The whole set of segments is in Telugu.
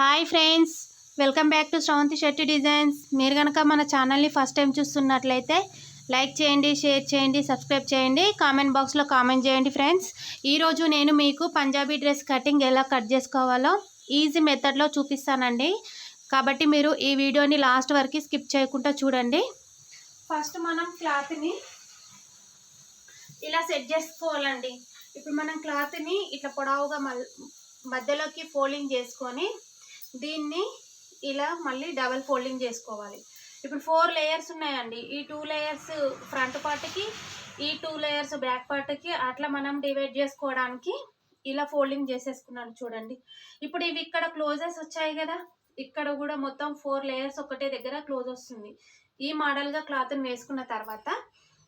Hi friends welcome back to Shravanthi Shetty designs. మీరు కనుక మన ఛానల్ని ఫస్ట్ టైం చూస్తున్నట్లయితే లైక్ చేయండి షేర్ చేయండి సబ్స్క్రైబ్ చేయండి కామెంట్ బాక్స్లో కామెంట్ చేయండి ఫ్రెండ్స్. ఈరోజు నేను మీకు పంజాబీ డ్రెస్ కటింగ్ ఎలా కట్ చేసుకోవాలో ఈజీ మెథడ్లో చూపిస్తానండి. కాబట్టి మీరు ఈ వీడియోని లాస్ట్ వరకు స్కిప్ చేయకుండా చూడండి. ఫస్ట్ మనం క్లాత్ని ఇలా సెట్ చేసుకోవాలండి. ఇప్పుడు మనం క్లాత్ని ఇట్లా పొడవుగా మధ్యలోకి ఫోల్డింగ్ చేసుకొని దీన్ని ఇలా మళ్ళీ డబల్ ఫోల్డింగ్ చేసుకోవాలి. ఇప్పుడు ఫోర్ లేయర్స్ ఉన్నాయండి. ఈ టూ లేయర్స్ ఫ్రంట్ పార్ట్కి ఈ టూ లేయర్స్ బ్యాక్ పార్ట్కి అట్లా మనం డివైడ్ చేసుకోవడానికి ఇలా ఫోల్డింగ్ చేసేసుకున్నాను చూడండి. ఇప్పుడు ఇవి ఇక్కడ క్లోజెస్ వచ్చాయి కదా. ఇక్కడ కూడా మొత్తం ఫోర్ లేయర్స్ ఒకటే దగ్గర క్లోజ్ వస్తుంది. ఈ మోడల్గా క్లాత్ని వేసుకున్న తర్వాత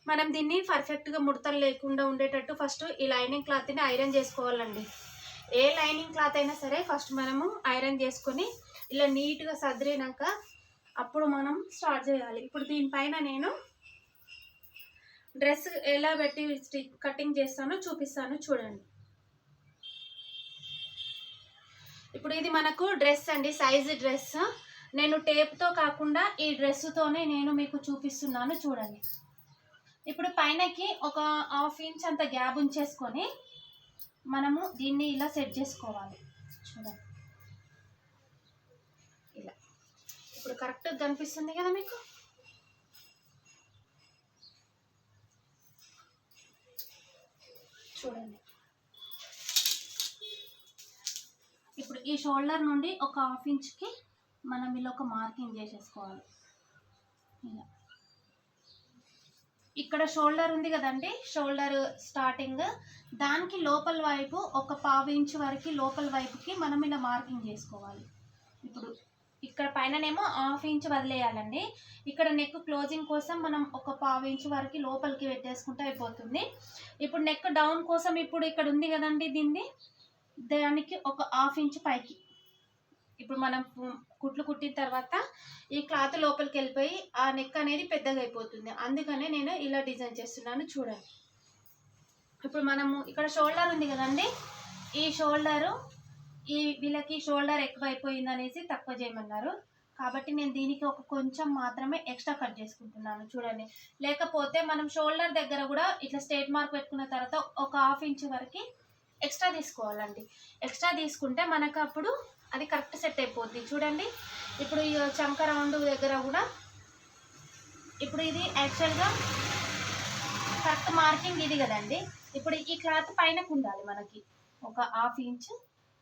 మనం దీన్ని పర్ఫెక్ట్గా ముడతలు లేకుండా ఉండేటట్టు ఫస్ట్ ఈ లైనింగ్ క్లాత్ని ఐరన్ చేసుకోవాలండి. ఏ లైనింగ్ క్లాత్ అయినా సరే ఫస్ట్ మనము ఐరన్ చేసుకొని ఇలా నీట్గా సదిరినాక అప్పుడు మనం స్టార్ట్ చేయాలి. ఇప్పుడు దీనిపైన నేను డ్రెస్ ఎలా పెట్టి కటింగ్ చేస్తానో చూపిస్తాను చూడండి. ఇప్పుడు ఇది మనకు డ్రెస్ అండి సైజ్ డ్రెస్. నేను టేప్తో కాకుండా ఈ డ్రెస్తోనే నేను మీకు చూపిస్తున్నాను చూడండి. ఇప్పుడు పైనకి ఒక హాఫ్ ఇంచ్ అంత గ్యాప్ ఉంచేసుకొని మనము దీన్ని ఇలా సెట్ చేసుకోవాలి. చూడండి. ఇలా. ఇప్పుడు కరెక్ట్గా కనిపిస్తుంది కదా మీకు? చూడండి. ఇప్పుడు ఈ షోల్డర్ నుండి ఒక హాఫ్ ఇంచ్కి మనం ఇలా ఒక మార్కింగ్ చేసేసుకోవాలి. ఇలా. ఇక్కడ షోల్డర్ ఉంది కదండి షోల్డర్ స్టార్టింగ్. దానికి లోపల వైపు ఒక పావు ఇంచు వరకు లోపల వైపుకి మనం ఇలా మార్కింగ్ చేసుకోవాలి. ఇప్పుడు ఇక్కడ పైననేమో హాఫ్ ఇంచ్ వదిలేయాలండి. ఇక్కడ నెక్ క్లోజింగ్ కోసం మనం ఒక పావు ఇంచు వరకు లోపలికి పెట్టేసుకుంటే అయిపోతుంది. ఇప్పుడు నెక్ డౌన్ కోసం ఇప్పుడు ఇక్కడ ఉంది కదండి దీన్ని దానికి ఒక హాఫ్ ఇంచ్ పైకి. ఇప్పుడు మనం కుట్లు కుట్టిన తర్వాత ఈ క్లాత్ లోపలికి వెళ్ళిపోయి ఆ నెక్ అనేది పెద్దగా అయిపోతుంది. అందుకనే నేను ఇలా డిజైన్ చేస్తున్నాను చూడండి. ఇప్పుడు మనము ఇక్కడ షోల్డర్ ఉంది కదండి? ఈ షోల్డరు ఈ వీళ్ళకి షోల్డర్ ఎక్కువ అయిపోయింది అనేసి తక్కువ చేయమన్నారు. కాబట్టి నేను దీనికి ఒక కొంచెం మాత్రమే ఎక్స్ట్రా కట్ చేసుకుంటున్నాను చూడండి. లేకపోతే మనం షోల్డర్ దగ్గర కూడా ఇట్లా స్టేట్ మార్క్ పెట్టుకున్న తర్వాత ఒక హాఫ్ ఇంచ్ వరకు ఎక్స్ట్రా తీసుకోవాలండి. ఎక్స్ట్రా తీసుకుంటే మనకు అప్పుడు అది కరెక్ట్ సెట్ అయిపోద్ది. చూడండి. ఇప్పుడు ఈ చంక రౌండ్ దగ్గర కూడా ఇప్పుడు ఇది యాక్చువల్గా కరెక్ట్ మార్కింగ్ ఇది కదండి. ఇప్పుడు ఈ క్లాత్ పైనకు ఉండాలి మనకి. ఒక హాఫ్ ఇంచ్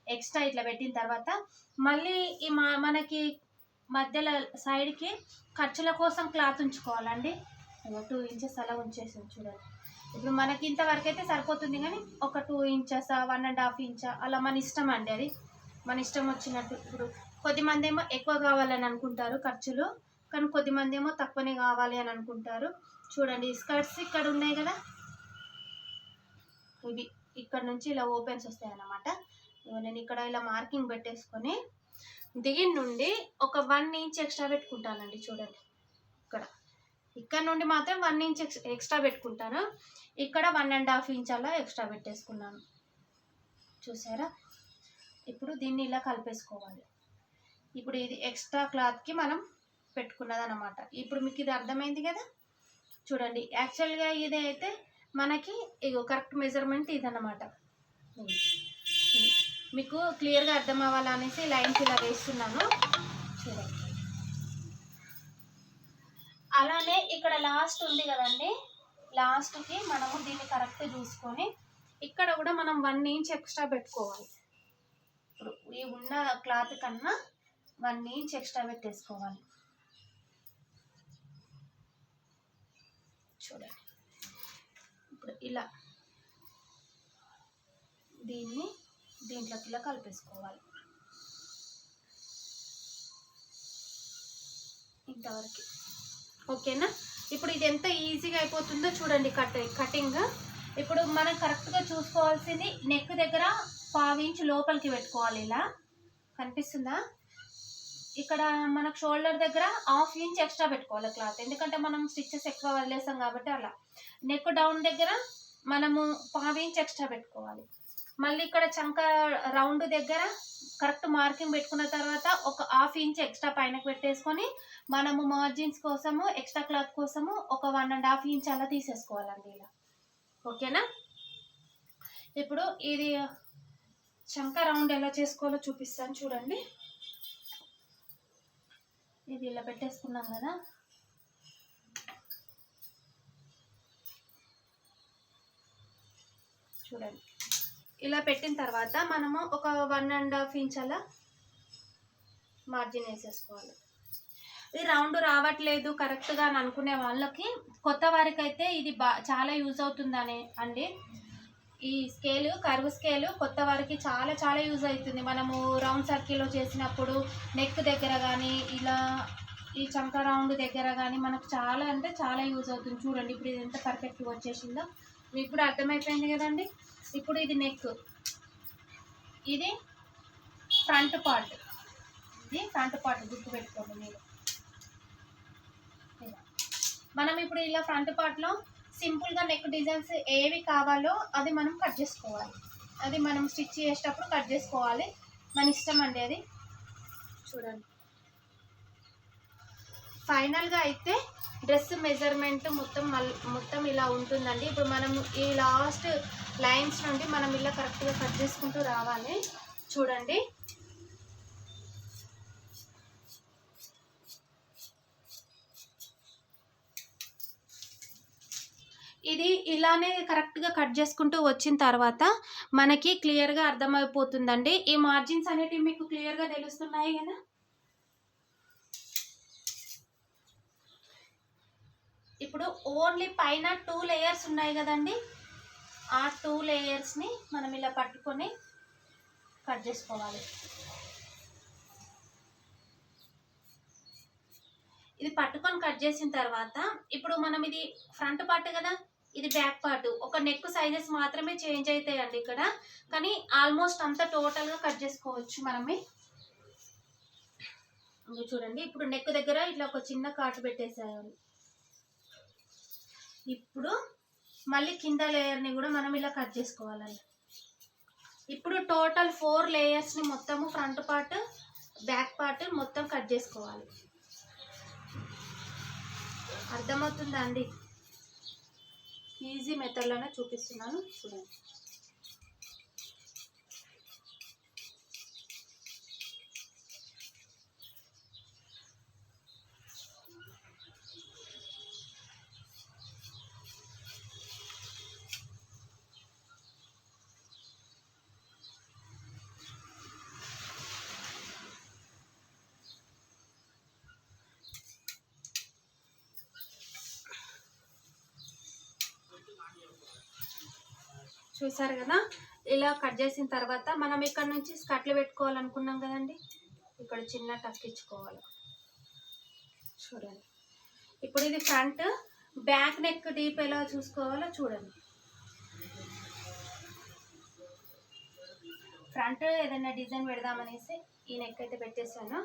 ఎక్స్ట్రా ఇట్లా పెట్టిన తర్వాత మళ్ళీ ఈ మా మనకి మధ్యలో సైడ్కి ఖర్చుల కోసం క్లాత్ ఉంచుకోవాలండి. టూ ఇంచెస్ అలా ఉంచేసి చూడండి. ఇప్పుడు మనకి ఇంతవరకు అయితే సరిపోతుంది కానీ ఒక two inches one and half ఇంచా అలా మన ఇష్టం అండి అది. మన ఇష్టం వచ్చినట్టు. ఇప్పుడు కొద్దిమంది ఏమో ఎక్కువ కావాలని అనుకుంటారు ఖర్చులు కానీ కొద్దిమంది ఏమో తక్కువనే కావాలి అని అనుకుంటారు. చూడండి స్కర్ట్స్ ఇక్కడ ఉన్నాయి కదా? ఇవి ఇక్కడ నుంచి ఇలా ఓపెన్స్ వస్తాయి అన్నమాట. నేను ఇక్కడ ఇలా మార్కింగ్ పెట్టేసుకొని దిగిన నుండి ఒక వన్ ఇంచ్ ఎక్స్ట్రా పెట్టుకుంటానండి చూడండి. ఇక్కడ. ఇక్కడ నుండి మాత్రం వన్ ఇంచ్ ఎక్స్ట్రా పెట్టుకుంటాను. ఇక్కడ వన్ అండ్ హాఫ్ ఇంచ్ అలా ఎక్స్ట్రా పెట్టేసుకున్నాను. చూసారా? ఇప్పుడు దీన్ని ఇలా కలిపేసుకోవాలి. ఇప్పుడు ఇది ఎక్స్ట్రా క్లాత్కి మనం పెట్టుకున్నది అనమాట ఇప్పుడు మీకు ఇది అర్థమైంది కదా? చూడండి యాక్చువల్గా ఇది అయితే మనకి ఇగో కరెక్ట్ మెజర్మెంట్ ఇదన్నమాట. ఇది. మీకు క్లియర్గా అర్థం అవ్వాలనేసి లైన్స్ ఇలా వేస్తున్నాను. చూడండి. అలానే ఇక్కడ లాస్ట్ ఉంది కదండి? లాస్ట్కి మనము దీన్ని కరెక్ట్ చూసుకొని ఇక్కడ కూడా మనం వన్ ఇంచ్ ఎక్స్ట్రా పెట్టుకోవాలి. ఈ ఉన్న క్లాత్ కన్నా వన్ ఇంచ్ ఎక్స్ట్రా పెట్టేసుకోవాలి. చూడండి. ఇప్పుడు ఇలా దీన్ని దీంట్లోకి ఇలా కలిపేసుకోవాలి. ఇంతవరకు. ఓకేనా? ఇప్పుడు ఇది ఎంత ఈజీగా అయిపోతుందో చూడండి కట్ కటింగ్. ఇప్పుడు మనం కరెక్ట్గా చూసుకోవాల్సింది నెక్ దగ్గర పావు లోపలికి పెట్టుకోవాలి ఇలా. కనిపిస్తుందా? ఇక్కడ మనకు షోల్డర్ దగ్గర హాఫ్ ఇంచ్ ఎక్స్ట్రా పెట్టుకోవాలి క్లాత్ ఎందుకంటే మనం స్టిచ్చెస్ ఎక్కువ వదిలేసాం కాబట్టి అలా. నెక్ డౌన్ దగ్గర మనము పావు ఇంచ్ ఎక్స్ట్రా పెట్టుకోవాలి. మళ్ళీ ఇక్కడ చంక రౌండ్ దగ్గర కరెక్ట్ మార్కింగ్ పెట్టుకున్న తర్వాత ఒక హాఫ్ ఇంచ్ ఎక్స్ట్రా పైనకి పెట్టేసుకొని మనము మార్జిన్స్ కోసము ఎక్స్ట్రా క్లాత్ కోసము ఒక వన్ అండ్ హాఫ్ ఇంచ్ అలా తీసేసుకోవాలండి ఇలా. ఓకేనా? ఇప్పుడు ఇది చంక రౌండ్ ఎలా చేసుకోవాలో చూపిస్తాను చూడండి. ఇది ఇలా పెట్టేసుకున్నాం కదా. చూడండి. ఇలా పెట్టిన తర్వాత మనము ఒక వన్ అండ్ హాఫ్ ఇంచ్ అలా మార్జిన్ వేసేసుకోవాలి. ఇది రౌండ్ రావట్లేదు కరెక్ట్గా అని అనుకునే వాళ్ళకి కొత్త వారికి అయితే ఇది బా చాలా యూజ్ అవుతుందని అండి. ఈ స్కేలు కరువు స్కేలు కొత్త వారికి చాలా చాలా యూజ్ అవుతుంది. మనము రౌండ్ సర్కిల్లో చేసినప్పుడు నెక్ దగ్గర కానీ ఇలా ఈ చంక రౌండ్ దగ్గర కానీ మనకు చాలా అంటే చాలా యూజ్ అవుతుంది. చూడండి ఇప్పుడు ఇది ఎంత పర్ఫెక్ట్గా వచ్చేసిందో. మీకు కూడా అర్థమైపోయింది కదండి? ఇప్పుడు ఇది నెక్ ఇది ఫ్రంట్ పార్ట్ ఇది ఫ్రంట్ పార్ట్ గుర్తుపెట్టుకోండి మీరు. మనం ఇప్పుడు ఇలా ఫ్రంట్ పార్ట్లో సింపుల్గా నెక్ డిజైన్స్ ఏవి కావాలో అది మనం కట్ చేసుకోవాలి. అది మనం స్టిచ్ చేసేటప్పుడు కట్ చేసుకోవాలి. మన ఇష్టం అండి అది. చూడండి. ఫైనల్గా అయితే డ్రెస్ మెజర్మెంట్ మొత్తం మొత్తం ఇలా ఉంటుందండి. ఇప్పుడు మనం ఈ లాస్ట్ లైన్స్ నుండి మనం ఇలా కరెక్ట్గా కట్ చేసుకుంటూ రావాలి. చూడండి. ఇది ఇలానే కరెక్ట్గా కట్ చేసుకుంటూ వచ్చిన తర్వాత మనకి క్లియర్గా అర్థమైపోతుందండి. ఈ మార్జిన్స్ అనేటివి మీకు క్లియర్గా తెలుస్తున్నాయి కదా? ఇప్పుడు ఓన్లీ పైన టూ లేయర్స్ ఉన్నాయి కదండి. ఆ టూ లేయర్స్ని మనం ఇలా పట్టుకొని కట్ చేసుకోవాలి. ఇది పట్టుకొని కట్ చేసిన తర్వాత ఇప్పుడు మనం ఇది ఫ్రంట్ పార్ట్ కదా? ఇది బ్యాక్ పార్ట్ ఒక నెక్ సైజెస్ మాత్రమే చేంజ్ అవుతాయండి ఇక్కడ. కానీ ఆల్మోస్ట్ అంతా టోటల్గా కట్ చేసుకోవచ్చు మనమే. చూడండి ఇప్పుడు నెక్ దగ్గర ఇట్లా ఒక చిన్న కాటు పెట్టేసేయాలి ఇప్పుడు మళ్ళీ కింద లేయర్ని కూడా మనం ఇలా కట్ చేసుకోవాలండి. ఇప్పుడు టోటల్ ఫోర్ లేయర్స్ని మొత్తము ఫ్రంట్ పార్ట్ బ్యాక్ పార్ట్ మొత్తం కట్ చేసుకోవాలి. అర్థమవుతుందా అండి? ఈజీ మెథడ్లోనే చూపిస్తున్నాను. చూడండి. చూసారు కదా? ఇలా కట్ చేసిన తర్వాత మనం ఇక్కడ నుంచి స్కట్లు పెట్టుకోవాలనుకున్నాం కదండి? ఇక్కడ చిన్న టక్ ఇచ్చుకోవాలి. చూడండి. ఇప్పుడు ఇది ఫ్రంట్ బ్యాక్ నెక్ డీప్ ఎలా చూసుకోవాలో చూడండి. ఫ్రంట్ ఏదైనా డిజైన్ పెడదామనేసి ఈ నెక్ అయితే పెట్టేశాను.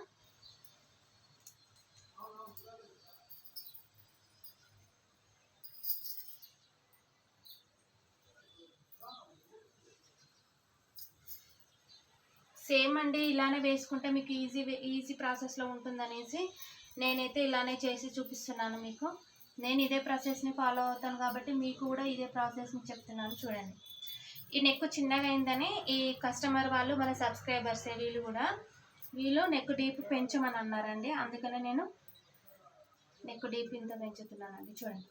సేమ్ అండి ఇలానే వేసుకుంటే మీకు ఈజీ ఈజీ ప్రాసెస్లో ఉంటుందనేసి నేనైతే ఇలానే చేసి చూపిస్తున్నాను మీకు. నేను ఇదే ప్రాసెస్ని ఫాలో అవుతాను కాబట్టి మీకు కూడా ఇదే ప్రాసెస్ని చెప్తున్నాను చూడండి. ఈ నెక్ చిన్నగా అయిందని ఈ కస్టమర్ వాళ్ళు మన సబ్స్క్రైబర్సే వీళ్ళు కూడా వీళ్ళు నెక్ డీప్ పెంచమని అన్నారండి. అందుకనే నేను నెక్ డీప్ ఇంత పెంచుతున్నానండి. చూడండి.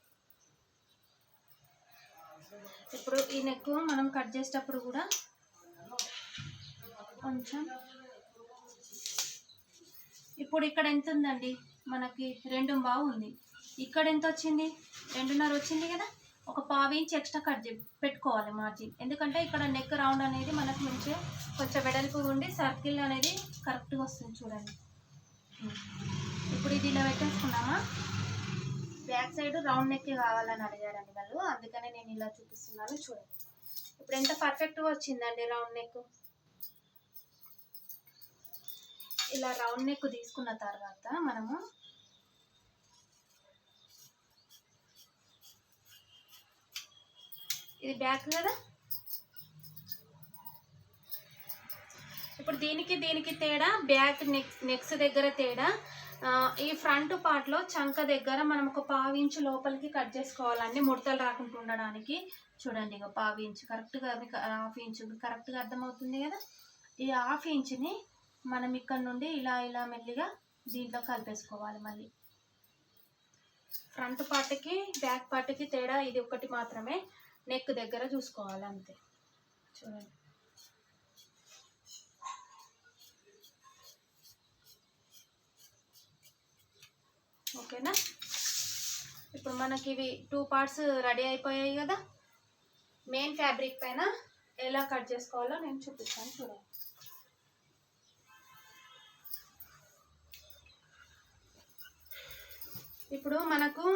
ఇప్పుడు ఈ నెక్ మనం కట్ చేసేటప్పుడు కూడా కొంచెం. ఇప్పుడు ఇక్కడ ఎంత ఉందండి మనకి రెండు బాగుంది ఇక్కడ ఎంత వచ్చింది రెండున్నర వచ్చింది కదా? ఒక పావు ఇంచ్ ఎక్స్ట్రా కట్ చే పెట్టుకోవాలి మార్జిన్ ఎందుకంటే ఇక్కడ నెక్ రౌండ్ అనేది మనకు మంచిగా కొంచెం వెడల్పు ఉండి సర్కిల్ అనేది కరెక్ట్గా వస్తుంది చూడండి. ఇప్పుడు ఇది ఇలా పెట్టేసుకున్నామా? బ్యాక్ సైడ్ రౌండ్ నెక్ కావాలని అడిగారండి వాళ్ళు. అందుకనే నేను ఇలా చూపిస్తున్నాను చూడండి. ఇప్పుడు ఎంత పర్ఫెక్ట్గా వచ్చిందండి రౌండ్ నెక్ ఇలా రౌండ్ నెక్ తీసుకున్న తర్వాత మనము ఇది బ్యాక్ కదా? ఇప్పుడు దీనికి దీనికి తేడా బ్యాక్ నెక్ నెక్స్ దగ్గర తేడా. ఈ ఫ్రంట్ పార్ట్లో చంక దగ్గర మనం ఒక పావు ఇంచు లోపలికి కట్ చేసుకోవాలండి ముడతలు రాకుండా ఉండడానికి. చూడండి ఇక పావు ఇంచు కరెక్ట్గా మీకు హాఫ్ ఇంచు కరెక్ట్గా అర్థమవుతుంది కదా? ఈ హాఫ్ ఇంచుని మనం ఇక్కడ నుండి ఇలా ఇలా మెల్లిగా దీంట్లో కలిపేసుకోవాలి మళ్ళీ. ఫ్రంట్ పార్ట్కి బ్యాక్ పార్ట్కి తేడా ఇది ఒకటి మాత్రమే. నెక్ దగ్గర చూసుకోవాలి అంతే. చూడండి. ఓకేనా? ఇప్పుడు మనకి ఇవి టూ పార్ట్స్ రెడీ అయిపోయాయి కదా. మెయిన్ ఫ్యాబ్రిక్ పైన ఎలా కట్ చేసుకోవాలో నేను చూపిస్తాను చూడండి. ఇప్పుడు మనకు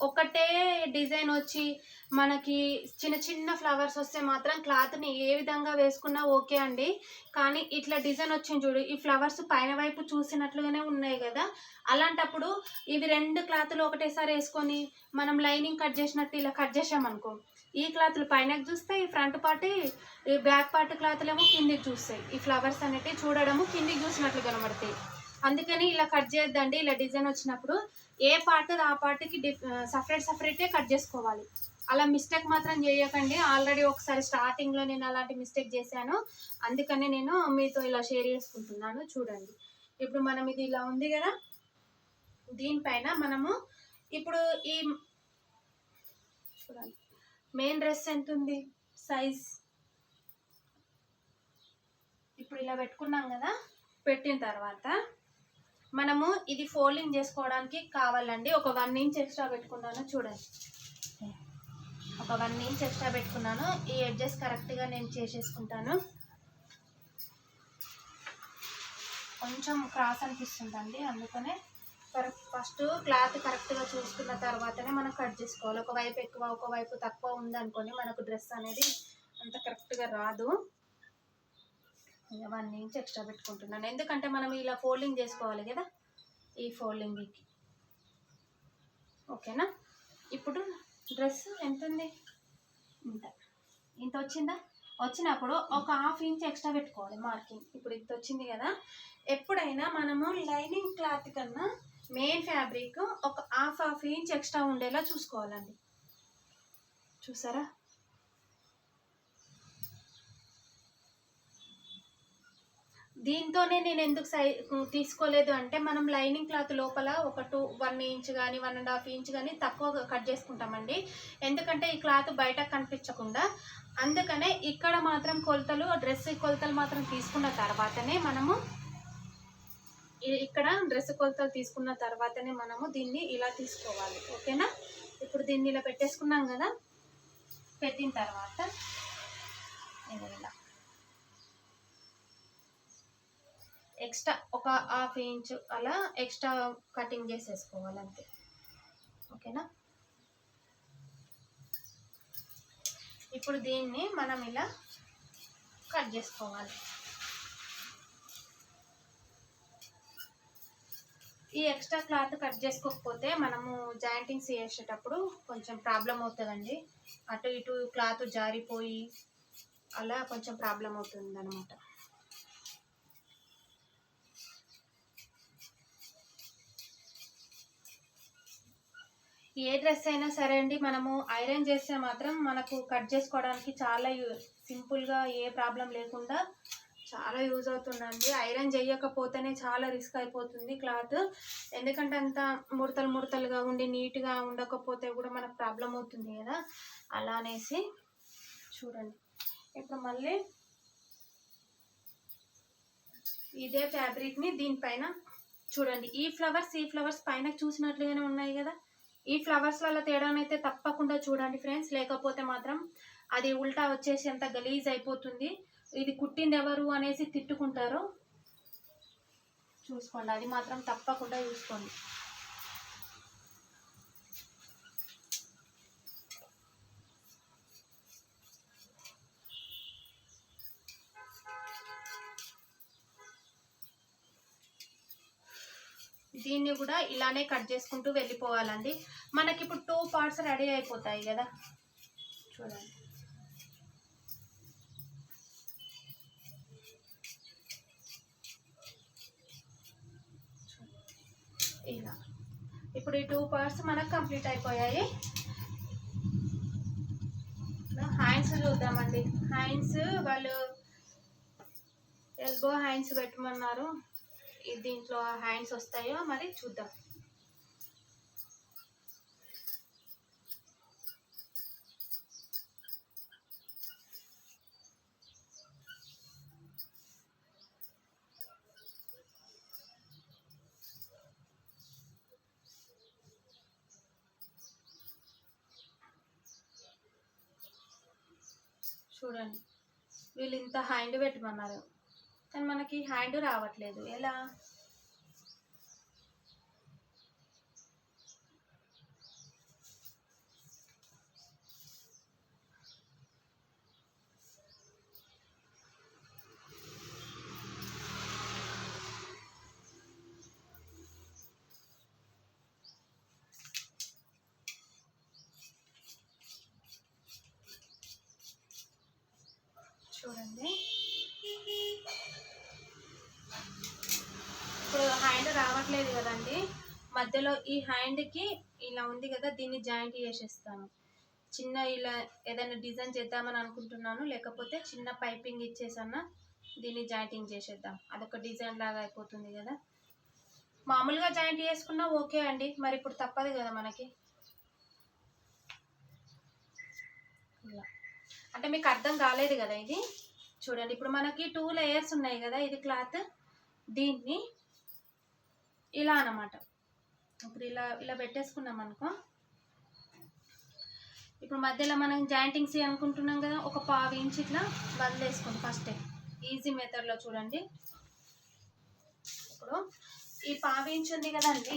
ఒకటే డిజైన్ వచ్చి మనకి చిన్న చిన్న ఫ్లవర్స్ వస్తే మాత్రం క్లాత్ని ఏ విధంగా వేసుకున్నా ఓకే అండి. కానీ ఇట్లా డిజైన్ వచ్చింది చూడు ఈ ఫ్లవర్స్ పైన వైపు చూసినట్లుగానే ఉన్నాయి కదా. అలాంటప్పుడు ఇవి రెండు క్లాత్లు ఒకటేసారి వేసుకొని మనం లైనింగ్ కట్ చేసినట్టు ఇలా కట్ చేసామనుకో ఈ క్లాత్లు పైనకి చూస్తాయి ఈ ఫ్రంట్ పార్ట్ ఈ బ్యాక్ పార్ట్ క్లాత్లు ఏమో కిందికి చూస్తాయి. ఈ ఫ్లవర్స్ అనేటివి చూడడము కిందికి చూసినట్లు కనబడతాయి. అందుకని ఇలా కట్ చేయొద్దండి. ఇలా డిజైన్ వచ్చినప్పుడు ఏ పార్ట్ ఆ పార్ట్కి డిఫ్ సపరేట్ సపరేటే కట్ చేసుకోవాలి. అలా మిస్టేక్ మాత్రం చేయకండి. ఆల్రెడీ ఒకసారి స్టార్టింగ్లో నేను అలాంటి మిస్టేక్ చేశాను. అందుకని నేను మీతో ఇలా షేర్ చేసుకుంటున్నాను. చూడండి. ఇప్పుడు మనం ఇది ఇలా ఉంది కదా. దీనిపైన మనము ఇప్పుడు ఈ చూడండి. మెయిన్ డ్రెస్ ఎంత ఉంది సైజ్ ఇప్పుడు ఇలా పెట్టుకున్నాం కదా. పెట్టిన తర్వాత మనము ఇది ఫోల్డింగ్ చేసుకోవడానికి కావాలండి. ఒక వన్ ఇంచ్ ఎక్స్ట్రా పెట్టుకున్నాను చూడండి. ఒక వన్ ఇంచ్ ఎక్స్ట్రా పెట్టుకున్నాను. ఈ ఎడ్జెస్ కరెక్ట్గా నేను చేసేసుకుంటాను. కొంచెం క్రాస్ అనిపిస్తుందండి అందుకనే కరెక్ట్ ఫస్ట్ క్లాత్ కరెక్ట్గా చూసుకున్న తర్వాతనే మనం కట్ చేసుకోవాలి. ఒకవైపు ఎక్కువ ఒకవైపు తక్కువ ఉందనుకోండి మనకు డ్రెస్ అనేది అంత కరెక్ట్గా రాదు. వన్ ఇంచ్ ఎక్స్ట్రా పెట్టుకుంటున్నాను. ఎందుకంటే మనం ఇలా ఫోల్డింగ్ చేసుకోవాలి కదా ఈ ఫోల్డింగ్కి. ఓకేనా? ఇప్పుడు డ్రెస్ ఎంత ఉంది ఇంత. ఇంత వచ్చిందా? వచ్చినప్పుడు ఒక హాఫ్ ఇంచ్ ఎక్స్ట్రా పెట్టుకోవాలి మార్కింగ్. ఇప్పుడు ఇంత వచ్చింది కదా. ఎప్పుడైనా మనము లైనింగ్ క్లాత్ కన్నా మెయిన్ ఫ్యాబ్రిక్ ఒక హాఫ్ హాఫ్ ఇంచ్ ఎక్స్ట్రా ఉండేలా చూసుకోవాలండి. చూసారా? దీంతోనే నేను ఎందుకు సై తీసుకోలేదు అంటే మనం లైనింగ్ క్లాత్ లోపల ఒక టూ వన్ ఇంచ్ కానీ వన్ అండ్ హాఫ్ ఇంచ్ కానీ తక్కువ కట్ చేసుకుంటామండి. ఎందుకంటే ఈ క్లాత్ బయట కనిపించకుండా. అందుకనే ఇక్కడ మాత్రం కొలతలు డ్రెస్ కొలతలు మాత్రం తీసుకున్న తర్వాతనే మనము ఇక్కడ డ్రెస్ కొలతలు తీసుకున్న తర్వాతనే మనము దీన్ని ఇలా తీసుకోవాలి. ఓకేనా? ఇప్పుడు దీన్ని ఇలా పెట్టేసుకున్నాం కదా? పెట్టిన తర్వాత ఇలా. ఎక్స్ట్రా ఒక హాఫ్ ఇంచ్ అలా ఎక్స్ట్రా కటింగ్ చేసేసుకోవాలి అంతే. ఓకేనా? ఇప్పుడు దీన్ని మనం ఇలా కట్ చేసుకోవాలి. ఈ ఎక్స్ట్రా క్లాత్ కట్ చేసుకోకపోతే మనము జాయింటింగ్స్ చేసేటప్పుడు కొంచెం ప్రాబ్లం అవుతుందండి. అటు ఇటు క్లాత్ జారిపోయి అలా కొంచెం ప్రాబ్లం అవుతుంది అనమాట ఏ డ్రెస్ అయినా సరే అండి మనము ఐరన్ చేస్తే మాత్రం మనకు కట్ చేసుకోవడానికి చాలా యూ- సింపుల్గా ఏ ప్రాబ్లం లేకుండా చాలా యూజ్ అవుతుందండి. ఐరన్ చేయకపోతేనే చాలా రిస్క్ అయిపోతుంది క్లాత్. ఎందుకంటే అంత ముడతలు ముడతలుగా ఉండి నీట్గా ఉండకపోతే కూడా మనకు ప్రాబ్లం అవుతుంది కదా. అలా అనేసి చూడండి. ఇప్పుడు మళ్ళీ ఇదే ఫ్యాబ్రిక్ని దీనిపైన చూడండి. ఈ ఫ్లవర్స్ ఈ ఫ్లవర్స్ పైన చూసినట్లుగానే ఉన్నాయి కదా. ఈ ఫ్లవర్స్ వల్ల తేడానైతే తప్పకుండా చూడండి ఫ్రెండ్స్. లేకపోతే మాత్రం అది ఉల్టా వచ్చేసి అంత గలీజ్ అయిపోతుంది. ఇది కుట్టింది ఎవరు అనేసి తిట్టుకుంటారు. చూసుకోండి అది మాత్రం తప్పకుండా చూసుకోండి. దీన్ని కూడా ఇలానే కట్ చేసుకుంటూ వెళ్ళిపోవాలండి. మనకి ఇప్పుడు టూ పార్ట్స్ రెడీ అయిపోతాయి కదా. చూడండి. ఇలా. ఇప్పుడు ఈ టూ పార్ట్స్ మనకు కంప్లీట్ అయిపోయాయి. హ్యాండ్స్ చూద్దామండి. హ్యాండ్స్ వాళ్ళు ఎల్బో హ్యాండ్స్ పెట్టమన్నారు. దీంట్లో హ్యాండ్స్ వస్తాయో మరి చూద్దాం. చూడండి. వీళ్ళు ఇంత హ్యాండ్ పెట్టమన్నారు. కానీ మనకి హ్యాండ్ రావట్లేదు. ఎలా? చూడండి. రావట్లేదు కదండి. మధ్యలో ఈ హ్యాండ్కి ఇలా ఉంది కదా దీన్ని జాయింట్ చేసేస్తాను. చిన్న ఇలా ఏదైనా డిజైన్ చేద్దామని అనుకుంటున్నాను లేకపోతే చిన్న పైపింగ్ ఇచ్చేసన్నా దీన్ని జాయింటింగ్ చేసేద్దాం. అదొక డిజైన్ లాగా అయిపోతుంది కదా. మామూలుగా జాయింట్ చేసుకున్నా ఓకే అండి మరి ఇప్పుడు తప్పదు కదా మనకి. ఇలా. అంటే మీకు అర్థం కాలేదు కదా ఇది? చూడండి ఇప్పుడు మనకి టూ లేయర్స్ ఉన్నాయి కదా ఇది క్లాత్ దీన్ని ఇలా అన్నమాట. ఇప్పుడు ఇలా ఇలా పెట్టేసుకున్నాం అనుకో. ఇప్పుడు మధ్యలో మనం జాయింటింగ్స్ అనుకుంటున్నాం కదా ఒక పావు ఇంచ్ ఇట్లా వదిలేసుకోండి ఫస్ట్. ఈజీ మెథడ్లో చూడండి. ఇప్పుడు ఈ పావు ఇంచ్ ఉంది కదండి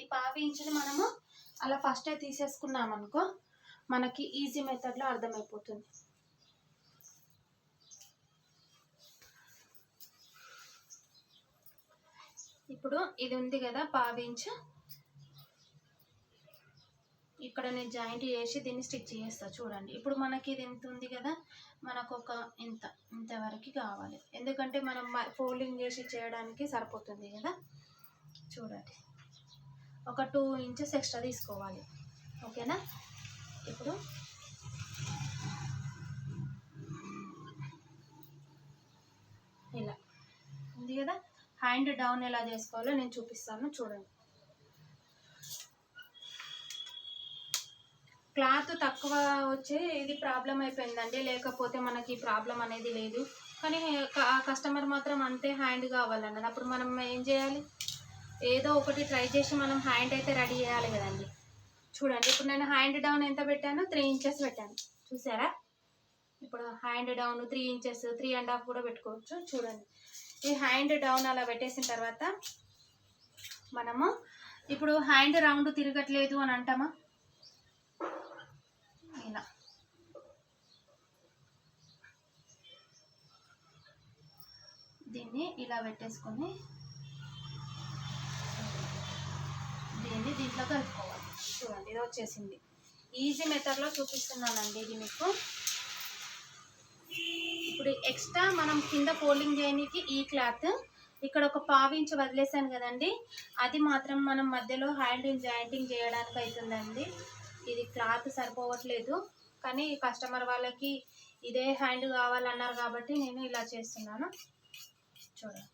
ఈ పావు ఇంచుని మనము అలా ఫస్టే తీసేసుకున్నాం అనుకో మనకి ఈజీ మెథడ్లో అర్థమైపోతుంది. ఇప్పుడు ఇది ఉంది కదా పావు ఇక్కడ నేను జాయింట్ చేసి దీన్ని స్టిచ్ చేస్తా చూడండి. ఇప్పుడు మనకి ఇది ఎంత ఉంది కదా మనకు ఒక ఇంత ఇంతవరకు కావాలి. ఎందుకంటే మనం ఫోల్డింగ్ చేసి చేయడానికి సరిపోతుంది కదా. చూడండి. ఒక టూ ఇంచెస్ ఎక్స్ట్రా తీసుకోవాలి. ఓకేనా? ఇప్పుడు ఇలా ఉంది కదా హ్యాండ్ డౌన్ ఎలా చేసుకోవాలో నేను చూపిస్తాను. చూడండి. క్లాత్ తక్కువ వచ్చే ఇది ప్రాబ్లం అయిపోయిందండి. లేకపోతే మనకి ప్రాబ్లం అనేది లేదు. కానీ కస్టమర్ మాత్రం అంతే హ్యాండ్ కావాలన్నది. అప్పుడు మనం ఏం చేయాలి? ఏదో ఒకటి ట్రై చేసి మనం హ్యాండ్ అయితే రెడీ చేయాలి కదండి. చూడండి. ఇప్పుడు నేను హ్యాండ్ డౌన్ ఎంత పెట్టాను? త్రీ ఇంచెస్ పెట్టాను. చూసారా? ఇప్పుడు hand down three inches three and half కూడా పెట్టుకోవచ్చు. చూడండి. ఈ హ్యాండ్ డౌన్ అలా పెట్టేసిన తర్వాత మనము ఇప్పుడు హ్యాండ్ రౌండ్ తిరగట్లేదు అని అంటామా? ఇలా. దీన్ని ఇలా పెట్టేసుకొని దీన్ని దీంట్లో కలుపుకోవాలి. చూడండి ఇది వచ్చేసింది. ఈజీ మెథడ్లో చూపిస్తున్నానండి ఇది మీకు. ఇప్పుడు ఎక్స్ట్రా మనం కింద ఫోల్డింగ్ చేయడానికి ఈ క్లాత్ ఇక్కడ ఒక పావు వదిలేసాను కదండి. అది మాత్రం మనం మధ్యలో హ్యాండ్ జాయింటింగ్ చేయడానికి అవుతుందండి ఇది క్లాత్ సరిపోవట్లేదు. కానీ కస్టమర్ వాళ్ళకి ఇదే హ్యాండ్ కావాలన్నారు కాబట్టి నేను ఇలా చేస్తున్నాను. చూడండి.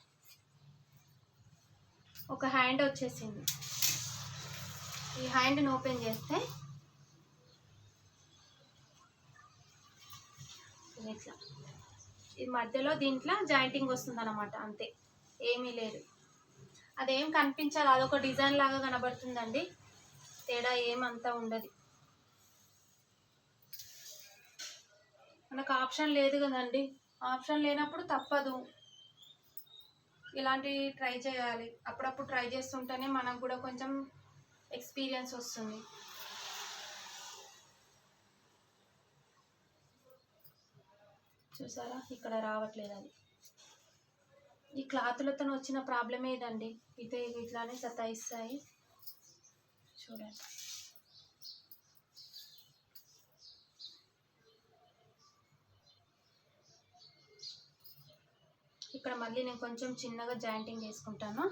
ఒక హ్యాండ్ వచ్చేసింది. ఈ హ్యాండ్ని ఓపెన్ చేస్తే ఇట్లా. ఈ మధ్యలో దీంట్లో జాయింటింగ్ వస్తుంది అనమాట అంతే. ఏమీ లేదు. అదేం కనిపించదు అదొక డిజైన్ లాగా కనబడుతుందండి. తేడా ఏమంతా ఉండదు. మనకు ఆప్షన్ లేదు కదండి. ఆప్షన్ లేనప్పుడు తప్పదు. ఇలాంటివి ట్రై చేయాలి. అప్పుడప్పుడు ట్రై చేస్తుంటేనే మనకు కూడా కొంచెం ఎక్స్పీరియన్స్ వస్తుంది. చూసారా? ఇక్కడ రావట్లేదు అది ఈ క్లాతులతో వచ్చిన ప్రాబ్లమే ఇదండి. ఇదే ఇట్లానే సతాయిస్తాయి. చూడండి. ఇక్కడ మళ్ళీ నేను కొంచెం చిన్నగా జాయింటింగ్ చేసుకుంటాను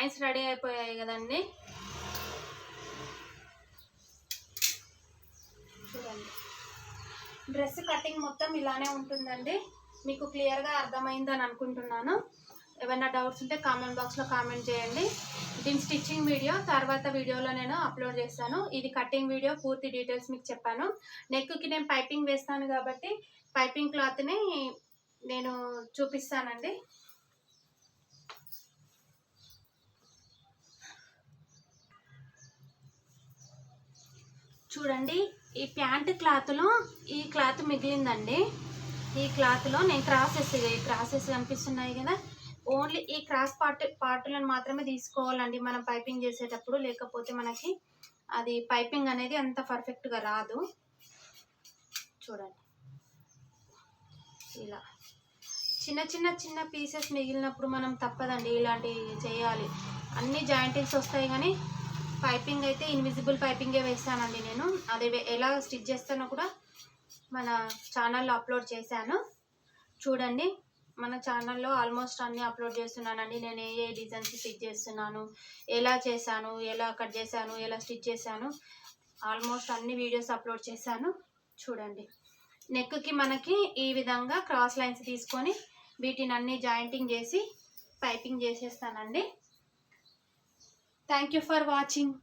లైన్స్ రెడీ అయిపోయాయి కదండి చూడండి డ్రెస్ కటింగ్ బాగానే ఉంటుందండి. మీకు క్లియర్గా అర్థమైందని అనుకుంటున్నాను. ఏమైనా డౌట్స్ ఉంటే కామెంట్ బాక్స్లో కామెంట్ చేయండి. దీని స్టిచ్చింగ్ వీడియో తర్వాత వీడియోలో నేను అప్లోడ్ చేస్తాను. ఇది కటింగ్ వీడియో పూర్తి డీటెయిల్స్ మీకు చెప్పాను. నెక్కి నేను పైపింగ్ వేస్తాను కాబట్టి పైపింగ్ క్లాత్ని నేను చూపిస్తానండి. చూడండి ఈ ప్యాంట్ క్లాత్లో ఈ క్లాత్ మిగిలిందండి. ఈ క్లాత్లో నేను క్రాసెస్ ఈ క్రాసెస్ కనిపిస్తున్నాయి కదా. ఓన్లీ ఈ క్రాస్ పార్ట్ పార్టులను మాత్రమే తీసుకోవాలండి మనం పైపింగ్ చేసేటప్పుడు. లేకపోతే మనకి అది పైపింగ్ అనేది అంత పర్ఫెక్ట్గా రాదు. చూడండి. ఇలా. చిన్న చిన్న చిన్న పీసెస్ మిగిలినప్పుడు మనం తప్పదండి ఇలాంటివి చేయాలి. అన్ని జాయింటింగ్స్ వస్తాయి కానీ పైపింగ్ అయితే ఇన్విజిబుల్ పైపింగే వేస్తానండి నేను. అది ఎలా స్టిచ్ చేస్తానో కూడా మన ఛానల్లో అప్లోడ్ చేశాను. చూడండి మన ఛానల్లో ఆల్మోస్ట్ అన్నీ అప్లోడ్ చేస్తున్నానండి. నేను ఏ ఏ డిజైన్స్ స్టిచ్ చేస్తున్నాను ఎలా చేశాను ఎలా కట్ చేశాను ఎలా స్టిచ్ చేశాను ఆల్మోస్ట్ అన్ని వీడియోస్ అప్లోడ్ చేశాను. చూడండి. నెక్కి మనకి ఈ విధంగా క్రాస్ లైన్స్ తీసుకొని వీటిని అన్ని జాయింటింగ్ చేసి piping చేసేస్తానండి. Thank you for watching